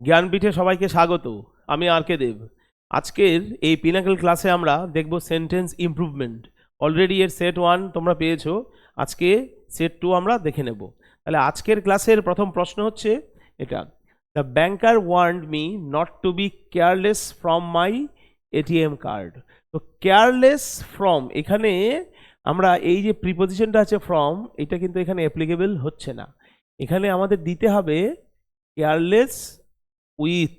জ্ঞানপীঠে সবাইকে স্বাগত, আমি আর কে দেব। আজকের এই পিনাকেল ক্লাসে আমরা দেখব সেন্টেন্স ইমপ্রুভমেন্ট অলরেডি এর সেট ওয়ান তোমরা পেয়েছ, আজকে সেট টু আমরা দেখে নেব। তাহলে আজকের ক্লাসের প্রথম প্রশ্ন হচ্ছে এটা the banker warned me not to be careless from my ATM card তো কেয়ারলেস ফ্রম এখানে আমরা এই যে প্রিপোজিশনটা আছে ফ্রম এটা কিন্তু এখানে অ্যাপ্লিকেবল হচ্ছে না। এখানে আমাদের দিতে হবে কেয়ারলেস উইথ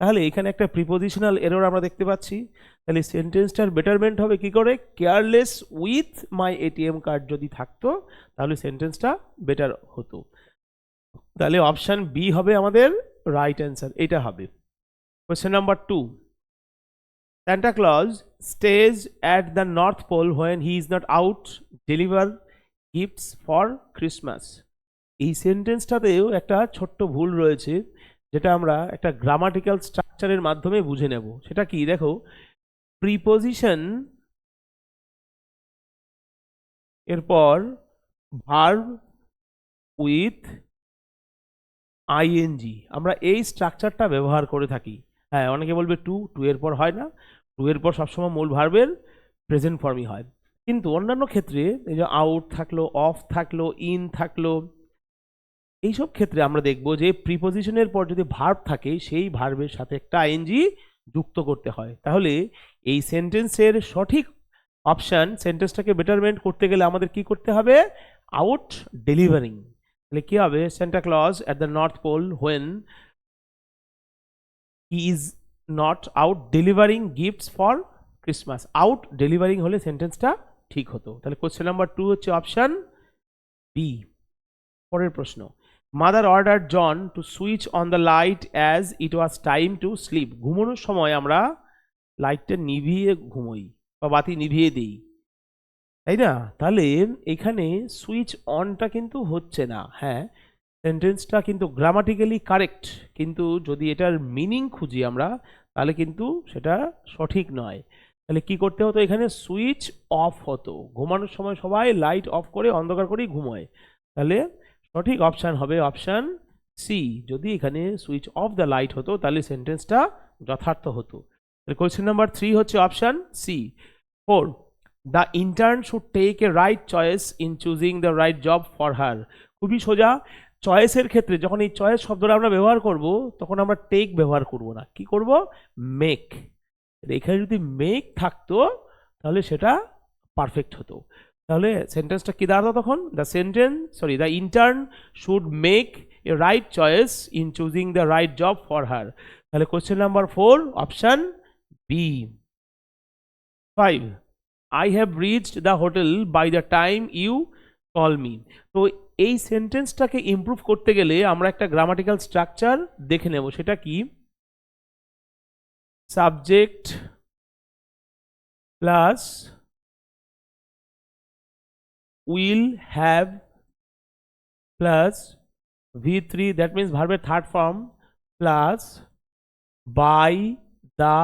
তাহলে এখানে একটা প্রিপোজিশনাল এরর আমরা দেখতে পাচ্ছি। তাহলে সেন্টেন্সটার বেটারমেন্ট হবে কি করে? Careless with my ATM card যদি থাকতো, তাহলে সেন্টেন্সটা বেটার হতো। তাহলে অপশান বি হবে আমাদের রাইট অ্যান্সার এটা হবে। Question number two Santa Claus stays at the North Pole when he is not out deliver gifts for Christmas. এই সেন্টেন্সটাতেও একটা ছোট্ট ভুল রয়েছে। যেটা আমরা একটা গ্রামাটিক্যাল স্ট্রাকচারের মাধ্যমে বুঝে নেব। সেটা কি? দেখো প্রিপোজিশন এরপর ভার্ব উইথ আইএনজি আমরা এই স্ট্রাকচারটা ব্যবহার করে থাকি। হ্যাঁ অনেকে বলবে টু টু এর পর হয় না। টু এর পর সবসময় মূল ভার্বের প্রেজেন্ট ফর্মই হয়। কিন্তু অন্যান্য ক্ষেত্রে এই যে আউট থাকল অফ থাকল ইন থাকল এইসব ক্ষেত্রে আমরা দেখব যে প্রিপোজিশনের পর যদি ভার্ব থাকে, সেই ভার্বের সাথে একটা আইএনজি যুক্ত করতে হয়। তাহলে এই সেন্টেন্সের সঠিক অপশান সেন্টেন্সটাকে বেটারমেন্ট করতে গেলে আমাদের কি করতে হবে? আউট ডেলিভারিং তাহলে কি হবে? Santa Claus at the North Pole when he is not out delivering gifts for Christmas out delivering হলে সেন্টেন্সটা ঠিক হতো। তাহলে কোশ্চেন নাম্বার টু হচ্ছে অপশান বি পরের প্রশ্ন। Mother order John to switch on the light as it was time to sleep ঘুমানোর সময় আমরা লাইটটা নিভিয়ে ঘুমোই বা বাতি নিভিয়ে দিই। তাই না? তাহলে এখানে সুইচ অনটা কিন্তু হচ্ছে না। হ্যাঁ সেন্টেন্সটা কিন্তু গ্রামাটিক্যালি কারেক্ট কিন্তু যদি এটার মিনিং খুঁজি আমরা, তাহলে কিন্তু সেটা সঠিক নয়। তাহলে কি করতে হতো? এখানে সুইচ অফ হতো। ঘুমানোর সময় সবাই লাইট অফ করে অন্ধকার করেই ঘুমোয়। তাহলে সঠিক অপশান হবে অপশান সি যদি এখানে সুইচ অফ দ্য লাইট হতো, তাহলে সেন্টেন্সটা যথার্থ হতো। কোয়েশ্চেন নাম্বার থ্রি হচ্ছে option C four the intern should take a right choice in choosing the right job for her খুবই সোজা। চয়েসের ক্ষেত্রে যখন এই চয়েস শব্দটা আমরা ব্যবহার করব, তখন আমরা টেক ব্যবহার করব না। কি করব? মেক এখানে যদি মেক থাকতো, তাহলে সেটা পারফেক্ট হতো। তাহলে সেন্টেন্সটা কি দাঁড়াতো তখন? The sentence sorry the intern should make a right choice in choosing the right job for her তাহলে question number four option B five I have reached the hotel by the time you call me তো এই সেন্টেন্সটাকে improve করতে গেলে আমরা একটা grammatical structure দেখে নেব। সেটা কি? Subject plus will have plus V three that means ভার্বের third form plus by the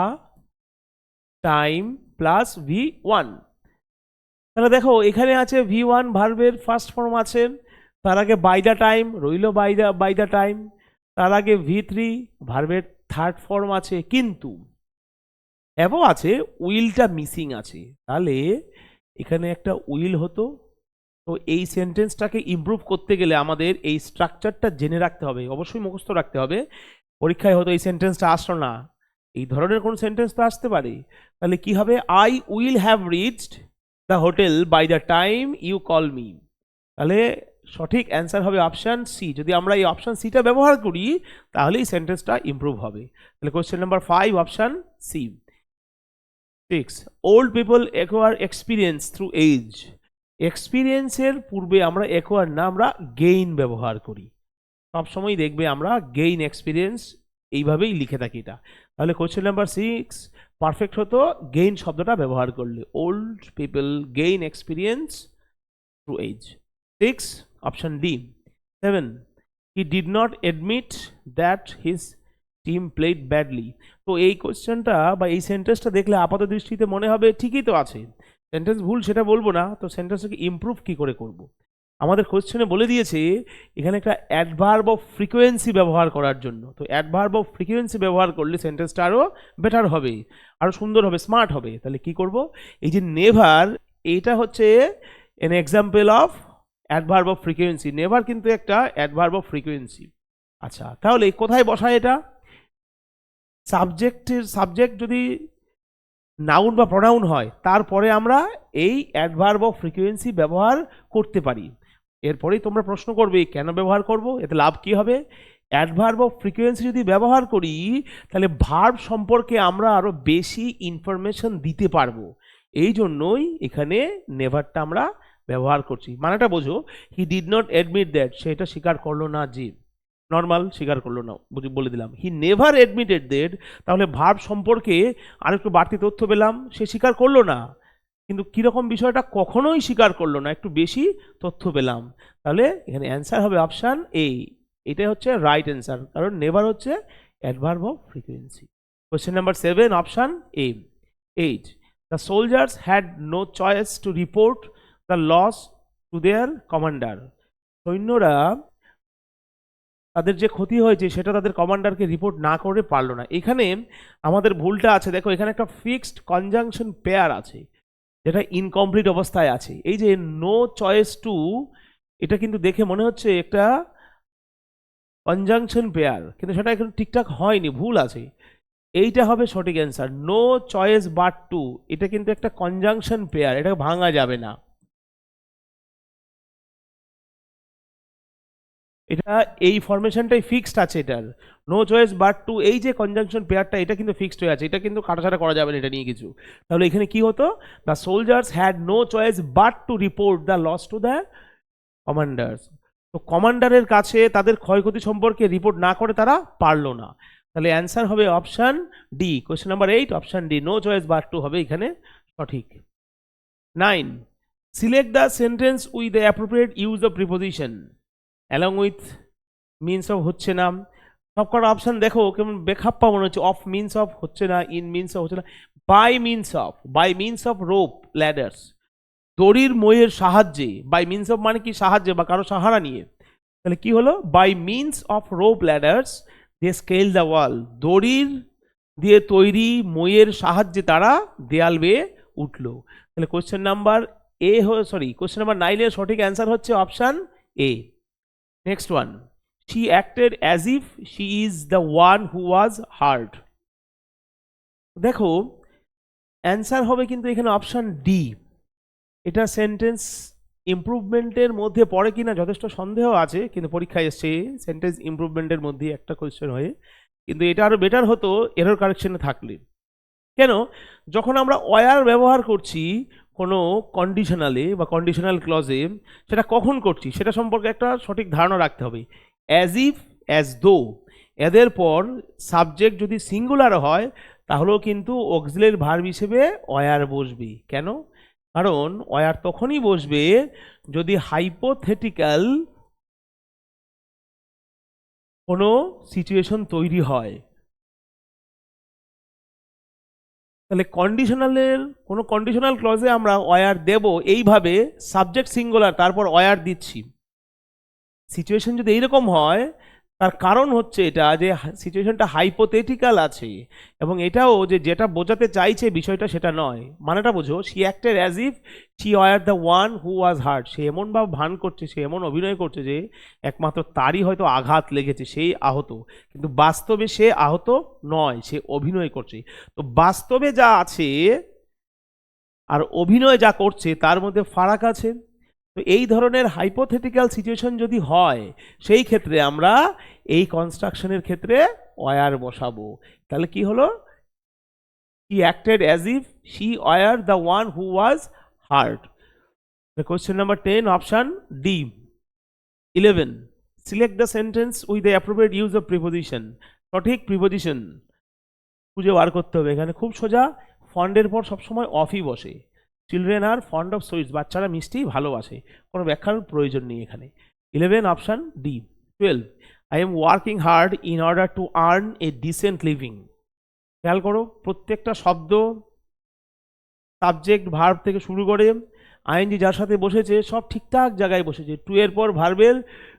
time plus V one তাহলে দেখো, এখানে আছে ভি ওয়ান ভার্বের ফার্স্ট ফর্ম আছে, তার আগে বাই দ্য টাইম রইল by the by the time তার আগে ভি থ্রি ভার্বের থার্ড ফর্ম আছে, কিন্তু এবং আছে উইলটা মিসিং আছে। তাহলে এখানে একটা উইল হতো তো এই সেন্টেন্সটাকে ইমপ্রুভ করতে গেলে আমাদের এই স্ট্রাকচারটা জেনে রাখতে হবে, অবশ্যই মুখস্থ রাখতে হবে। পরীক্ষায় হয়তো এই সেন্টেন্সটা আসলো না। এই ধরনের কোন সেন্টেন্স তো আসতে পারে। তাহলে কি হবে? I will have reached the hotel by the time you call me তাহলে সঠিক অ্যান্সার হবে অপশান সি যদি আমরা এই অপশান সিটা ব্যবহার করি তাহলে এই সেন্টেন্সটা ইমপ্রুভ হবে। তাহলে question number five option C six old people experience through age এক্সপিরিয়েন্সের পূর্বে আমরা একোয়ার না, আমরা গেইন ব্যবহার করি। সবসময় দেখবে আমরা গেইন এক্সপিরিয়েন্স এইভাবেই লিখে থাকি এটা। তাহলে কোয়েশ্চেন নাম্বার সিক্স পারফেক্ট হতো গেইন শব্দটা ব্যবহার করলে। Old people gain experience through age six option D seven he did not admit that his team played badly তো এই কোয়েশ্চেনটা বা এই সেন্টেন্সটা দেখলে আপাত দৃষ্টিতে মনে হবে ঠিকই তো আছে। সেন্টেন্স ভুল সেটা বলব না, তো সেন্টেন্সটাকে ইমপ্রুভ কি করে করব? আমাদের কোশ্চেনে বলে দিয়েছে, এখানে একটা অ্যাডভার্ব অফ ফ্রিকোয়েন্সি ব্যবহার করার জন্য। তো অ্যাডভার্ব অফ ফ্রিকোয়েন্সি ব্যবহার করলে সেন্টেন্সটা আরও বেটার হবে আরও সুন্দর হবে স্মার্ট হবে। তাহলে কি করব? এই যে নেভার এইটা হচ্ছে an example of adverb of frequency never কিন্তু একটা অ্যাডভার্ব অফ ফ্রিকোয়েন্সি আচ্ছা তাহলে কোথায় বসায় এটা? সাবজেক্টের সাবজেক্ট যদি নাউন বা প্রনাউন হয়, তারপরে আমরা এই অ্যাডভার্ব অফ ফ্রিকোয়েন্সি ব্যবহার করতে পারি। এরপরেই তোমরা প্রশ্ন করবে, কেন ব্যবহার করব? এতে লাভ কি হবে? অ্যাডভার্ব অফ ফ্রিকোয়েন্সি যদি ব্যবহার করি, তাহলে ভার্ব সম্পর্কে আমরা আরও বেশি ইনফরমেশন দিতে পারব। এই জন্যই এখানে নেভারটা আমরা ব্যবহার করছি। মানেটা বোঝো he did not admit that সেটা স্বীকার করল না যে। নর্মাল স্বীকার করল না বলে দিলাম। হি নেভার অ্যাডমিটেড দ্যাট তাহলে ভার্ব সম্পর্কে আরেকটু বাড়তি তথ্য পেলাম। সে স্বীকার করল না। কিন্তু কীরকম বিষয়টা কখনোই স্বীকার করল না। একটু বেশি তথ্য পেলাম। তাহলে এখানে অ্যান্সার হবে অপশান এই এটাই হচ্ছে রাইট অ্যান্সার কারণ নেভার হচ্ছে adverb of frequency question number seven option A eight the soldiers had no choice to report the loss to their commander সৈন্যরা তাদের যে ক্ষতি হয়েছে, সেটা তাদের কমান্ডারকে রিপোর্ট না করে পারল না। এখানে আমাদের ভুলটা আছে। দেখো, এখানে একটা ফিক্সড কনজাংশন পেয়ার আছে, যেটা ইনকমপ্লিট অবস্থায় আছে। এই যে নো চয়েস টু এটা কিন্তু দেখে মনে হচ্ছে একটা কনজাংশন পেয়ার কিন্তু সেটা এখন ঠিকঠাক হয়নি, ভুল আছে। এইটা হবে সঠিক answer no choice but to এটা কিন্তু একটা কনজাংশন পেয়ার এটা ভাঙা যাবে না। এটা এই ফরমেশনটাই ফিক্সড আছে এটার। নো চয়েস বাট টু এই যে কনজাংশন পেয়ারটা এটা কিন্তু ফিক্সড হয়ে আছে। এটা কিন্তু কাটাছাড়া করা যাবে না এটা নিয়ে কিছু। তাহলে এখানে কি হতো? The soldiers had no choice but to report the loss to the commanders তো কমান্ডারের কাছে তাদের ক্ষয়ক্ষতি সম্পর্কে রিপোর্ট না করে তারা পারল না। তাহলে অ্যান্সার হবে option D question number eight option D no choice but to হবে এখানে সঠিক। Nine select the sentence with the appropriate use of preposition along with means of হচ্ছে না। সব কটা অপশান দেখো, কেমন বেখাপ্পা মনে হচ্ছে। অফ মিনস অফ হচ্ছে না ইন মিনস অফ হচ্ছে না। By means of by means of rope ladders দড়ির মইয়ের সাহায্যে বাই মিনস অফ মানে কি সাহায্যে বা কারও সাহারা নিয়ে। তাহলে কি হলো? By means of rope ladders they scale the wall দড়ির দিয়ে তৈরি মইয়ের সাহায্যে তারা দেয়াল বেয়ে উঠল। তাহলে question number A sorry question number নাইনের সঠিক অ্যান্সার হচ্ছে option A next one she acted as if she is the one who was hard দেখো অ্যান্সার হবে কিন্তু এখানে অপশান ডি এটা সেন্টেন্স ইমপ্রুভমেন্টের মধ্যে পড়ে কিনা যথেষ্ট সন্দেহ আছে, কিন্তু পরীক্ষায় এসছে সেন্টেন্স ইমপ্রুভমেন্টের মধ্যে একটা কোয়েশ্চেন হয়ে। কিন্তু এটা আরও বেটার হতো এরর কারেকশনে থাকলে। কেন? যখন আমরা ওয়ার ব্যবহার করছি কোনো কন্ডিশনালে বা কন্ডিশনাল ক্লজে সেটা কখন করছি, সেটা সম্পর্কে একটা সঠিক ধারণা রাখতে হবে। অ্যাজ ইফ অ্যাজ দো এদের পর সাবজেক্ট যদি সিঙ্গুলার হয়, তাহলেও কিন্তু অক্সিলের ভার্ব হিসেবে অয়ার বসবে। কেন? কারণ অয়ার তখনই বসবে যদি হাইপোথেটিক্যাল কোনো সিচুয়েশন তৈরি হয়। তাহলে কন্ডিশনালের কোনো কন্ডিশনাল ক্লজে আমরা অয়ার দেব এইভাবে সাবজেক্ট সিঙ্গুলার তারপর ওয়ার দিচ্ছি। সিচুয়েশন যদি এইরকম হয় তার কারণ হচ্ছে এটা যে সিচুয়েশনটা হাইপোথেটিক্যাল আছে এবং এটাও যে যেটা বোঝাতে চাইছে বিষয়টা সেটা নয়। মানেটা বোঝো she acted as if she were the one who was hurt সে এমনভাবে ভান করছে, সে এমন অভিনয় করছে যে একমাত্র তারই হয়তো আঘাত লেগেছে, সেই আহত। কিন্তু বাস্তবে সে আহত নয়, সে অভিনয় করছে। তো বাস্তবে যা আছে আর অভিনয় যা করছে, তার মধ্যে ফারাক আছে। তো এই ধরনের হাইপোথেটিক্যাল সিচুয়েশন যদি হয়, সেই ক্ষেত্রে আমরা এই কনস্ট্রাকশনের ক্ষেত্রে ওয়ার বসাবো। তাহলে কি হলো? He acted as if she were the one who was hurt question number ten option D eleven select the sentence with the appropriate use of preposition সঠিক প্রিপোজিশন খুঁজে বার করতে হবে। এখানে খুব সোজা। ফন্ডের পর সবসময় অফই বসে। Children are fond of sweets বাচ্চারা মিষ্টি ভালোবাসে। কোনো ব্যাখ্যার প্রয়োজন নেই এখানে। Eleven option D twelve I am working hard in order to earn a decent living খেয়াল করো, প্রত্যেকটা শব্দ সাবজেক্ট ভার্ব থেকে শুরু করে আইএনজি যার সাথে বসেছে, সব ঠিকঠাক জায়গায় বসেছে। টু এর পর ভার্বের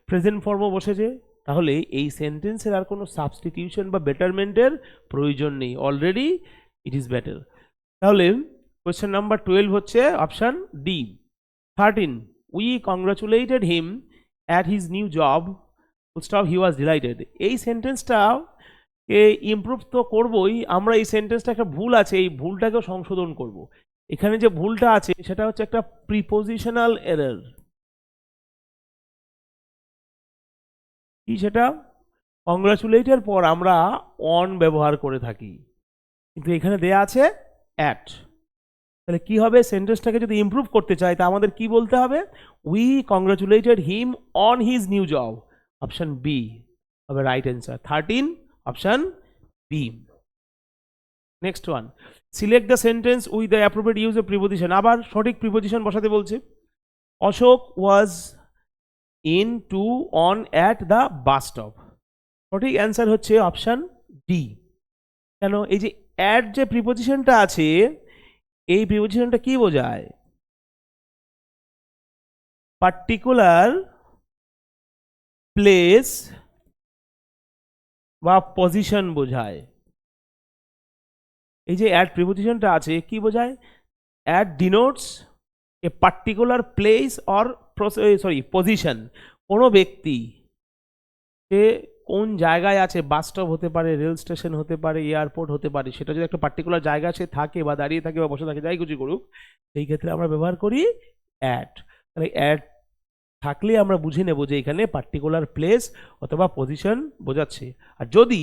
প্রেজেন্ট ফর্মও বসেছে। তাহলে এই সেন্টেন্সের আর কোনো সাবস্টিটিউশন বা বেটারমেন্টের প্রয়োজন নেই। অলরেডি ইট ইজ বেটার তাহলে কোয়েশ্চেন নাম্বার টুয়েলভ হচ্ছে option D thirteen we congratulated him at his new job stop he was delighted এই সেন্টেন্সটা কে ইমপ্রুভ তো করবই, আমরা এই সেন্টেন্সটা একটা ভুল আছে, এই ভুলটাকেও সংশোধন করব। এখানে যে ভুলটা আছে, সেটা হচ্ছে একটা প্রিপোজিশনাল এরর কি সেটা? কংগ্রাচুলেটের পর আমরা অন ব্যবহার করে থাকি। কিন্তু এখানে দেয়া আছে অ্যাট তাহলে কি হবে? সেন্টেন্সটাকে যদি ইমপ্রুভ করতে চাই, তা আমাদের কি বলতে হবে? We congratulated him on his new job option B হবে right answer thirteen option B next one select the sentence with the appropriate use of preposition আবার সঠিক প্রিপোজিশন বসাতে বলছে। Ashok was in to on at the bus stop সঠিক answer হচ্ছে option D কেন? এই যে অ্যাট যে প্রিপোজিশনটা আছে এই প্রিপোজিশনটা কি বোঝায়? পার্টিকুলার প্লেস বা পজিশন বোঝায়। এই যে অ্যাড প্রিপোজিশনটা আছে, কি বোঝায়? At denotes a particular place or sorry position কোনো ব্যক্তি সে কোন জায়গায় আছে বাস স্টপ হতে পারে, রেল স্টেশন হতে পারে, এয়ারপোর্ট হতে পারে, সেটা যদি একটা পার্টিকুলার জায়গা সে থাকে বা দাঁড়িয়ে থাকে বা বসে থাকে, যাই কিছু করুক, সেই ক্ষেত্রে আমরা ব্যবহার করি অ্যাড তাহলে অ্যাড থাকলে আমরা বুঝে নেব যে এখানে পার্টিকুলার প্লেস অথবা পজিশন বোঝাচ্ছে। আর যদি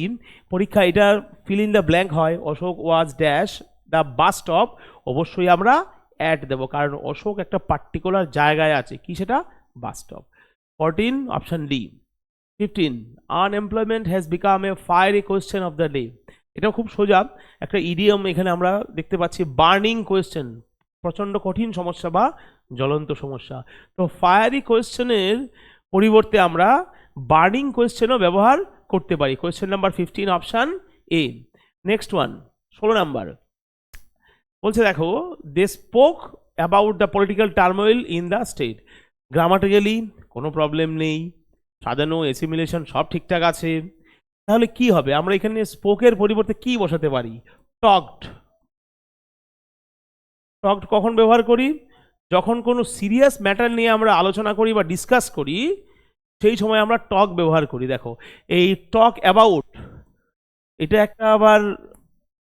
পরীক্ষা এটা ফিল ইন দ্য ব্ল্যাঙ্ক হয়, Ashok was dash the bus stop অবশ্যই আমরা অ্যাড দেবো, কারণ অশোক একটা পার্টিকুলার জায়গায় আছে। কি সেটা? Bus stop fourteen option D fifteen unemployment has become a fiery question of the day এটাও খুব সোজা। একটা ইডিয়ম এখানে আমরা দেখতে পাচ্ছি বার্নিং কোয়েশ্চেন প্রচণ্ড কঠিন সমস্যা বা জ্বলন্ত সমস্যা। তো ফায়ারি কোয়েশ্চেনের পরিবর্তে আমরা বার্নিং কোয়েশ্চেনও ব্যবহার করতে পারি। Question number fifteen option A next one ষোলো নাম্বার বলছে, দেখো they spoke about the political turmoil in the state grammatically কোনো প্রবলেম নেই। সাজানো এসিমিলেশন সব ঠিকঠাক আছে। তাহলে কি হবে? আমরা এখানে স্পোকের পরিবর্তে কি বসাতে পারি? টকড টকড কখন ব্যবহার করি? যখন কোনো সিরিয়াস ম্যাটার নিয়ে আমরা আলোচনা করি বা ডিসকাস করি, সেই সময় আমরা টক ব্যবহার করি। দেখো, এই টক অ্যাবাউট এটা একটা আবার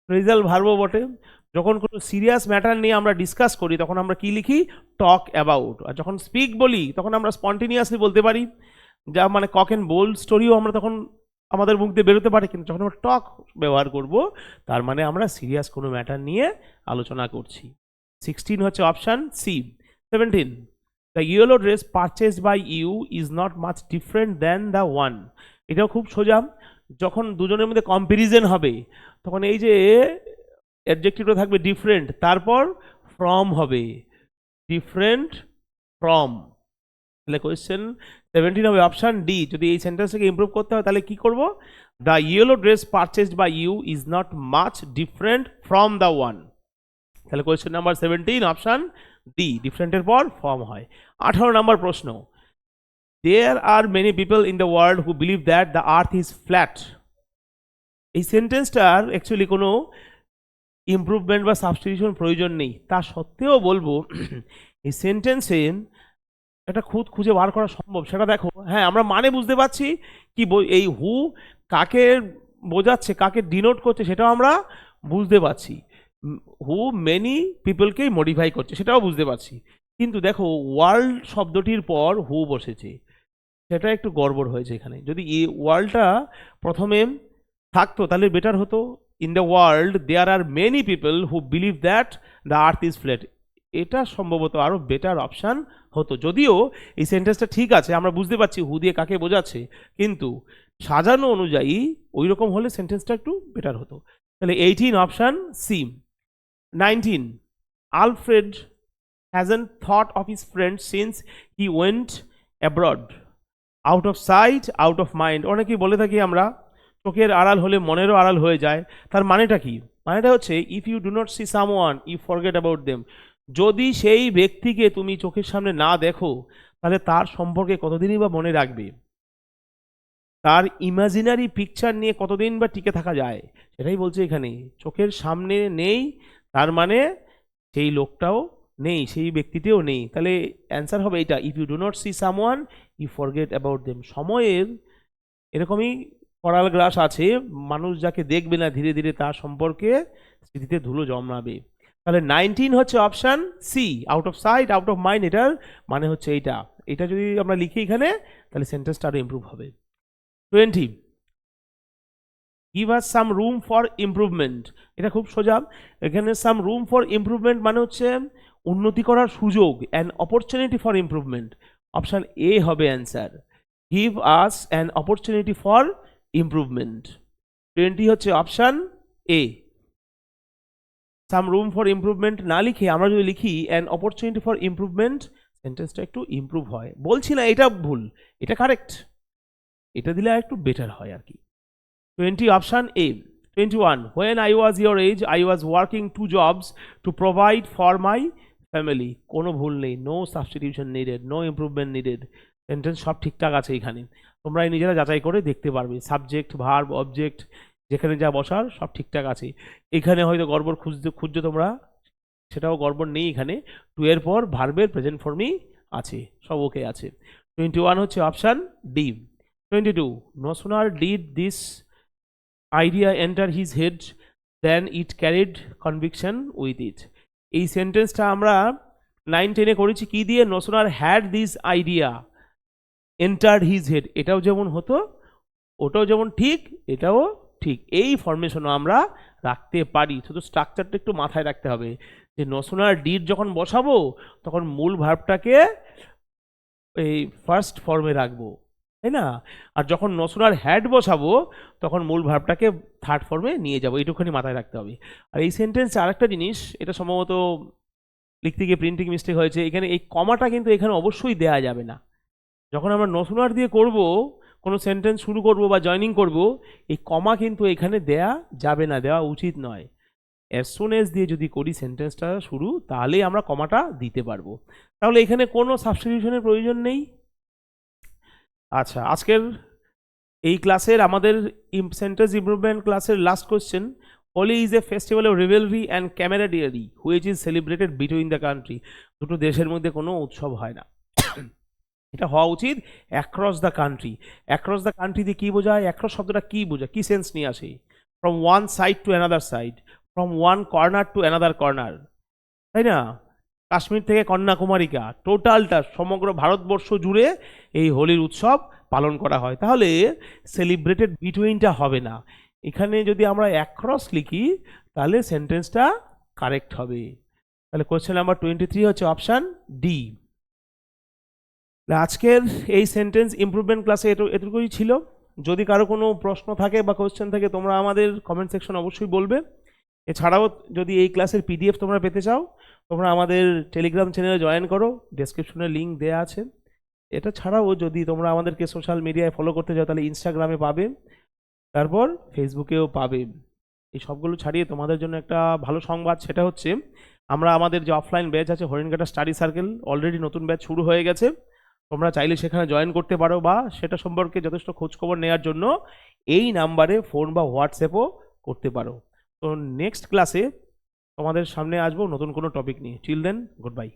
রেজাল্ট ভার্ব বটে। যখন কোনো সিরিয়াস ম্যাটার নিয়ে আমরা ডিসকাস করি, তখন আমরা কি লিখি? টক অ্যাবাউট আর যখন স্পিক বলি, তখন আমরা স্পন্টেনিয়াসলি বলতে পারি। যা মানে কক অ্যান্ড বোল্ড স্টোরিও আমরা তখন আমাদের মুখ দিয়ে বেরোতে পারে, কিন্তু যখন আমরা টক ব্যবহার করব, তার মানে আমরা সিরিয়াস কোনো ম্যাটার নিয়ে আলোচনা করছি। সিক্সটিন হচ্ছে option C seventeen the yellow dress purchased by you is not much different than the one এটাও খুব সোজা, যখন দুজনের মধ্যে কম্প্যারিজন হবে, তখন এই যে অ্যাডজেক্টিভটা থাকবে ডিফারেন্ট তারপর ফ্রম হবে। ডিফারেন্ট ফ্রম তাহলে কোয়েশ্চেন সেভেন্টিন হবে অপশান ডি যদি এই সেন্টেন্সটাকে ইমপ্রুভ করতে হয়, তাহলে কি করব? The yellow dress purchased by you is not much different from the one তাহলে question number seventeen option D ডিফারেন্টের পর ফর্ম হয়। আঠারো নম্বর প্রশ্ন। There are many people in the world who believe that the earth is flat এই সেন্টেন্সটার actually কোনো improvement বা সাবস্টিটিউশন প্রয়োজন নেই। তা সত্ত্বেও বলব, এই সেন্টেন্সে একটা খুঁত খুঁজে বার করা সম্ভব, সেটা দেখো। হ্যাঁ আমরা মানে বুঝতে পারছি কি এই হু কাকে বোঝাচ্ছে, কাকে ডিনোট করছে, সেটাও আমরা বুঝতে পারছি। হু মেনি পিপলকেই মডিফাই করছে, সেটাও বুঝতে পারছি। কিন্তু দেখো ওয়ার্ল্ড শব্দটির পর হু বসেছে, সেটা একটু গড়বড় হয়েছে এখানে। যদি এই ওয়ার্ল্ডটা প্রথমে থাকতো, তাহলে বেটার হতো। In the world there are many people who believe that the earth is flat এটা সম্ভবত আরও বেটার অপশান হতো। যদিও এই সেন্টেন্সটা ঠিক আছে, আমরা বুঝতে পারছি হু দিয়ে কাকে বোঝাচ্ছে, কিন্তু সাজানো অনুযায়ী ওই রকম হলে সেন্টেন্সটা একটু বেটার হতো। তাহলে eighteen option C nineteen Alfred hasn't thought of his friend since he went abroad out of sight out of mind অনেকেই বলে থাকি আমরা, চোখের আড়াল হলে মনেরও আড়াল হয়ে যায়। তার মানেটা কি? মানেটা হচ্ছে if you do not see someone you forget about them যদি সেই ব্যক্তিকে তুমি চোখের সামনে না দেখো, তাহলে তার সম্পর্কে কতদিনই বা মনে রাখবে? তার ইমাজিনারি পিকচার নিয়ে কতদিন বা টিকে থাকা যায়? সেটাই বলছে এখানে। চোখের সামনে নেই, তার মানে সেই লোকটাও নেই, সেই ব্যক্তিটিও নেই। তাহলে অ্যান্সার হবে এটা if you do not see someone you forget about them সময়ের এরকমই করাল গ্রাস আছে। মানুষ যাকে দেখবে না, ধীরে ধীরে তার সম্পর্কে স্মৃতিতে ধুলো জমাবে তাহলে নাইনটিন হচ্ছে option C out of sight out of mind এটার মানে হচ্ছে এইটা। এটা যদি আমরা লিখি এখানে, তাহলে সেন্টেন্সটা আরও ইমপ্রুভ হবে। Twenty give us some room for improvement এটা খুব সোজা। এখানে সাম রুম ফর ইমপ্রুভমেন্ট মানে হচ্ছে উন্নতি করার সুযোগ and opportunity for improvement option A হবে answer give us an opportunity for improvement twenty হচ্ছে option A some room for improvement না লিখে আমরা যদি লিখি অ্যান অপরচুনিটি ফর ইমপ্রুভমেন্ট সেন্টেন্সটা একটু ইমপ্রুভ হয়। বলছি না এটা ভুল, এটা কারেক্ট এটা দিলে আর একটু বেটার হয় আর কি। Twenty option A twenty one when I was your age I was working two jobs to provide for my family কোনো ভুল নেই no substitution needed no improvement needed sentence সব ঠিকঠাক আছে এখানে। তোমরা নিজেরা যাচাই করে দেখতে পারবে। সাবজেক্ট ভার্ব অবজেক্ট যেখানে যা বসার সব ঠিকঠাক আছে এখানে হয়তো গড়বড় খুঁজতে খুঁজছো তোমরা? সেটাও গড়বড় নেই এখানে। টু এর পর ভার্বের প্রেজেন্ট ফর্মই আছে, সব ওকে আছে। টোয়েন্টি ওয়ান হচ্ছে option D twenty two no sooner did this idea enter his head then it carried conviction with it এই সেন্টেন্সটা আমরা নাইন টেনে করেছি, কি দিয়ে? No sooner had this idea enter his head এটাও যেমন হতো, ওটাও যেমন ঠিক, এটাও ঠিক এই ফরমেশনও আমরা রাখতে পারি। শুধু স্ট্রাকচারটা একটু মাথায় রাখতে হবে। যে নসোনার ডিড যখন বসাবো, তখন মূল ভার্বটাকে এই ফার্স্ট ফর্মে রাখব, তাই না? আর যখন নসোনার হ্যাড বসাবো, তখন মূল ভার্বটাকে থার্ড ফর্মে নিয়ে যাব। এইটুখানি মাথায় রাখতে হবে। আর এই সেন্টেন্সে আরেকটা জিনিস, এটা সম্ভবত লিখতে গিয়ে প্রিন্টিং মিস্টেক হয়েছে। এখানে এই কমাটা কিন্তু এখানে অবশ্যই দেয়া যাবে না। যখন আমরা নসুনার দিয়ে করব কোনো সেন্টেন্স শুরু করব বা জয়নিং করব, এই কমা কিন্তু এখানে দেয়া যাবে না, দেওয়া উচিত নয়। অ্যাজ সুন দিয়ে যদি করি সেন্টেন্সটা শুরু, তাহলেই আমরা কমাটা দিতে পারব। তাহলে এখানে কোনো সাবস্টিটিউশনের প্রয়োজন নেই। আচ্ছা আজকের এই ক্লাসের আমাদের সেন্টেন্স ইমপ্রুভমেন্ট ক্লাসের last question Holi is a festival of revelry and camaraderie which is celebrated between the country দুটো দেশের মধ্যে কোনো উৎসব হয় না। এটা হওয়া উচিত across the country across the country দিয়ে কী বোঝায়? অ্যাক্রস শব্দটা কী বোঝায়? কী সেন্স নিয়ে আসে? From one side to another side from one corner to another corner তাই না? কাশ্মীর থেকে কন্যাকুমারিকা টোটালটা সমগ্র ভারতবর্ষ জুড়ে এই হোলির উৎসব পালন করা হয়। তাহলে সেলিব্রেটেড বিটুইনটা হবে না। এখানে যদি আমরা অ্যাক্রস লিখি, তাহলে সেন্টেন্সটা কারেক্ট হবে। তাহলে কোয়েশ্চেন নাম্বার টোয়েন্টি থ্রি হচ্ছে অপশান ডি আজকের এই সেন্টেন্স ইমপ্রুভমেন্ট ক্লাসে এটু এটুকুই ছিল। যদি কারও কোনো প্রশ্ন থাকে বা কোয়েশ্চেন থাকে, তোমরা আমাদের কমেন্ট সেকশন অবশ্যই বলবে। এছাড়াও যদি এই ক্লাসের পিডিএফ তোমরা পেতে চাও, তোমরা আমাদের টেলিগ্রাম চ্যানেলে জয়েন করো। ডেসক্রিপশনে লিঙ্ক দেওয়া আছে। এটা ছাড়াও যদি তোমরা আমাদেরকে সোশ্যাল মিডিয়ায় ফলো করতে চাও, তাহলে ইনস্টাগ্রামে পাবে। তারপর ফেসবুকেও পাবে। এই সবগুলো ছাড়িয়ে তোমাদের জন্য একটা ভালো সংবাদ, সেটা হচ্ছে, আমরা আমাদের যে অফলাইন ব্যাচ আছে, হরিণঘাটা স্টাডি সার্কেল অলরেডি নতুন ব্যাচ শুরু হয়ে গেছে। তোমরা চাইলে সেখানে জয়েন করতে পারো বা সেটা সম্পর্কে যথেষ্ট খোঁজখবর নেওয়ার জন্য এই নাম্বারে ফোন বা হোয়াটসঅ্যাপও করতে পারো। তো নেক্সট ক্লাসে তোমাদের সামনে আসব নতুন কোনো টপিক নিয়ে। চিল দেন গুড বাই